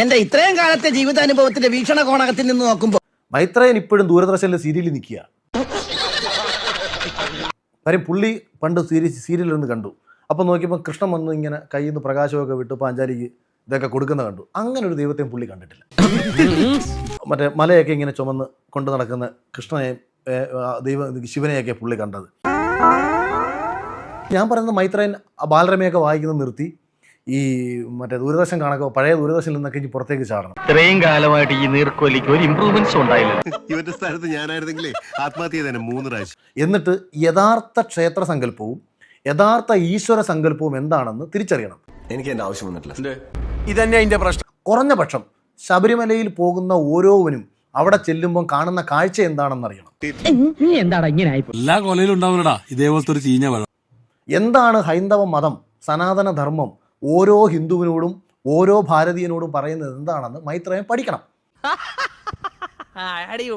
എന്റെ ഇത്രയും കാലത്തെ ജീവിതാനുഭവത്തിന്റെ വീക്ഷണകോണകത്തിൽ നിന്ന് നോക്കുമ്പോൾ മൈത്രയൻ ഇപ്പോഴും ദൂരദർശനിലെ സീരിയലിൽ നിൽക്കുക കാര്യം പുള്ളി പണ്ട് സീരി സീരിയലിൽ നിന്ന് കണ്ടു. അപ്പം നോക്കിയപ്പോൾ കൃഷ്ണൻ വന്ന് ഇങ്ങനെ കയ്യിൽ നിന്ന് പ്രകാശമൊക്കെ വിട്ട് പാഞ്ചാലിക്ക് ഇതൊക്കെ കൊടുക്കുന്ന കണ്ടു. അങ്ങനെ ഒരു ദൈവത്തെയും പുള്ളി കണ്ടിട്ടില്ല. മറ്റേ മലയൊക്കെ ഇങ്ങനെ ചുമന്ന് കൊണ്ട് നടക്കുന്ന കൃഷ്ണനെ ഏ, ദൈവ ശിവനെയൊക്കെ പുള്ളി കണ്ടത്. ഞാൻ പറയുന്നത് മൈത്രയൻ ബാലരമയൊക്കെ വായിക്കുന്നത് നിർത്തി. ഈ മറ്റേ ദൂരദർശൻ കണക്കോ പഴയ ദൂരദർശനിൽ നിന്നൊക്കെ ഇനി പുറത്തേക്ക് ചാടണം. ഇത്രയും കാലമായിട്ട് ഈ നീർക്കോലിക്ക് ഒരു ഇമ്പ്രൂവ്മെന്റ്സ് ഉണ്ടായില്ല. ഇവന്റെ സ്ഥാനത്ത് ഞാനായിരുന്നെങ്കിലേ ആത്മഹത്യ തന്നെ മൂന്ന് പ്രാവശ്യം. എന്നിട്ട് യഥാർത്ഥ ക്ഷേത്ര സങ്കല്പവും യഥാർത്ഥ ഈശ്വര സങ്കല്പവും എന്താണെന്ന് തിരിച്ചറിയണം. എനിക്ക് എന്റെ ആവശ്യം വന്നിട്ടില്ല. ഇതന്നെ അതിന്റെ പ്രശ്നം. കുറഞ്ഞ പക്ഷം ശബരിമലയിൽ പോകുന്ന ഓരോവനും അവിടെ ചെല്ലുമ്പോൾ കാണുന്ന കാഴ്ച എന്താണെന്ന് അറിയണം. എന്താണ് ഇങ്ങനെ എല്ലാ കൊലയിലും ഇതേപോലത്തെ ഒരു ചീഞ്ഞ വെള്ളം. എന്താണ് ഹൈന്ദവ മതം സനാതന ധർമ്മം ഓരോ ഹിന്ദുവിനോടും ഓരോ ഭാരതീയനോടും പറയുന്നത് എന്താണെന്ന് മൈത്രയം പഠിക്കണം.